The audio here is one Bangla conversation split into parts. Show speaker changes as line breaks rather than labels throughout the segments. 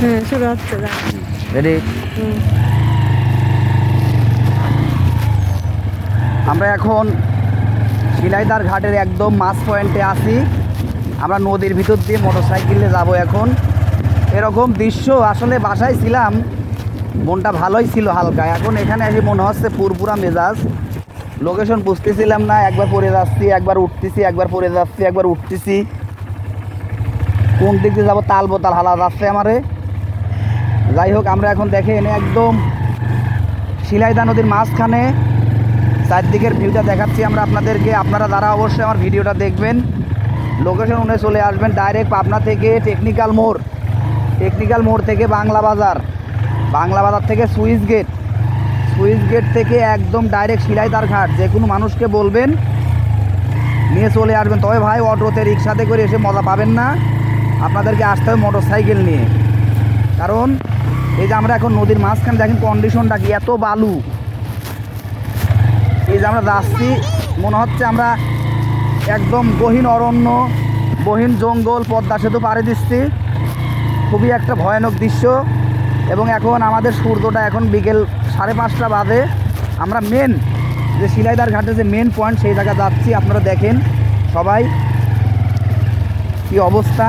হ্যাঁ শুরু হচ্ছে
রেডি? আমরা এখন শিলাইদার ঘাটের একদম মাছ পয়েন্টে আছি। আমরা নদীর ভিতর দিয়ে মোটরসাইকেলে যাব এখন। এরকম দৃশ্য আসলে বাসায় ছিলাম। মনটা ভালোই ছিল হালকা। এখন এখানে এসে মনে হচ্ছে পুরপুরা মেজাজ। লোকেশন বুঝতেছিলাম না একবার পরে যাচ্ছি একবার উঠতেছি একবার পরে যাচ্ছি একবার উঠতেছি। কোন দিক দিয়ে যাব? তাল বোতাল হালা যাচ্ছে আমারে। যাই হোক, আমরা এখন দেখে এনে একদম শিলাইদা নদীর মাঝখানে চারদিকের ভিউটা দেখাচ্ছি আমরা আপনাদেরকে। আপনারা যারা অবশ্যই আমার ভিডিওটা দেখবেন লোকেশন অনুযায়ী চলে আসবেন ডাইরেক্ট পাবনা থেকে টেকনিক্যাল মোড়। টেকনিক্যাল মোড় থেকে বাংলা বাজার। বাংলা বাজার থেকে সুইচ গেট। সুইচ গেট থেকে একদম ডাইরেক্ট শিলাইদার ঘাট। যে কোনো মানুষকে বলবেন, নিয়ে চলে আসবেন। তবে ভাই, অটোতে রিক্সাতে করে এসে মজা পাবেন না। আপনাদেরকে আসতে হবে মোটর সাইকেল নিয়ে। কারণ এই যে আমরা এখন নদীর মাঝখানে দেখেন কন্ডিশনটা কি, এত বালু। এই যে আমরা যাচ্ছি, মনে হচ্ছে আমরা একদম গহীন অরণ্য, গহীন জঙ্গল, পদ্মা সেতু পাড়ে দিচ্ছি। খুবই একটা ভয়ানক দৃশ্য। এবং এখন আমাদের সূর্যটা এখন বিকেল সাড়ে পাঁচটা বাজে। আমরা মেন যে শিলাইদার ঘাটে যে মেন পয়েন্ট সেই জায়গায় যাচ্ছি, আপনারা দেখেন সবাই। কি অবস্থা?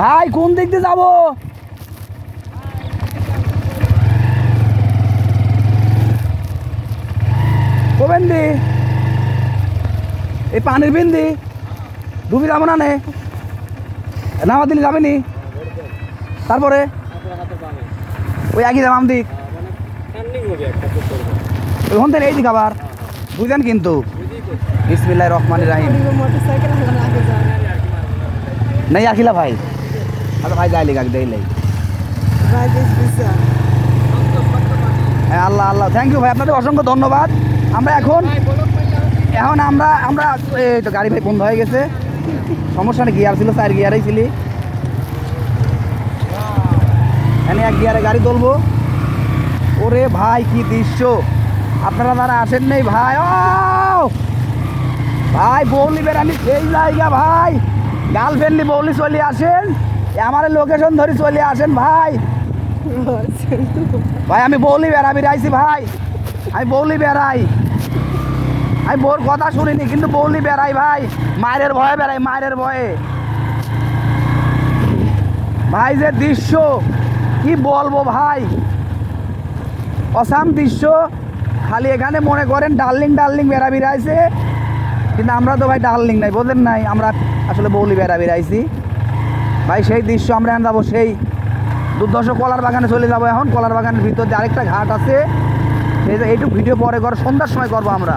ভাই কোন দিক দিয়ে যাব? কোবেন্দি এই পানির বিন্দি। ডুবি যাব না নে? নামা দিলে যাবে নি? তারপরে? ওই একই দাম দিক ওইখান থেকে এই দিক আবার। বুঝলেন কিন্তু? বিসমিল্লাহ রহমান রাহিম। নেই আখিলা ভাই। আচ্ছা ভাই যাই লেগে দেই লাই।
ভাই বেশ বুঝছেন
হ্যাঁ আল্লাহ আল্লাহ। থ্যাংক ইউ ভাই আপনাদের অসংখ্য ধন্যবাদ। আমরা এখন এখন আমরা আমরা এই তো গাড়ি ভাই বন্ধ হয়ে গেছে। সমস্যা নেই গিয়ার ছিল চার গিয়ারেই ছিলি। এখানে এক গিয়ারে গাড়ি তুলবো ওরে ভাই কি দৃশ্য। আপনারা যারা আসেন নেই ভাই ও ভাই বৌলি বেড়ানি সেই জায়গা ভাই। গার্লফ্রেন্ডলি বৌলি চলে আসেন। আমার লোকেশন ধরে চলে আসেন ভাই। ভাই, আমি বৌলি বেড়াবি রাইছি ভাই। আমি বৌলি বেড়াই। আমি বোর কথা শুনিনি, কিন্তু বৌলি বেড়াই ভাই। মায়ের ভয়ে বেড়াই, মায়ের ভয়ে। ভাই, যে দৃশ্য, কি বলব ভাই? অসাম দৃশ্য, খালি এখানে মনে করেন ডার্লিং ডার্লিং বেড়া বেড়াইছে কিন্তু আমরা তো ভাই ডার্লিং নাই, বোঝেন নাই, আমরা আসলে বৌলি বেড়া বেড়াইছি ভাই, সেই দৃশ্য আমরা এখন যাব, সেই দুর্দশ কলার বাগানে চলে যাব এখন। কলার বাগানের ভিতর যে আরেকটা ঘাট আছে। সেই এইটুকু ভিডিও পরে কর সন্ধ্যার সময় করব আমরা।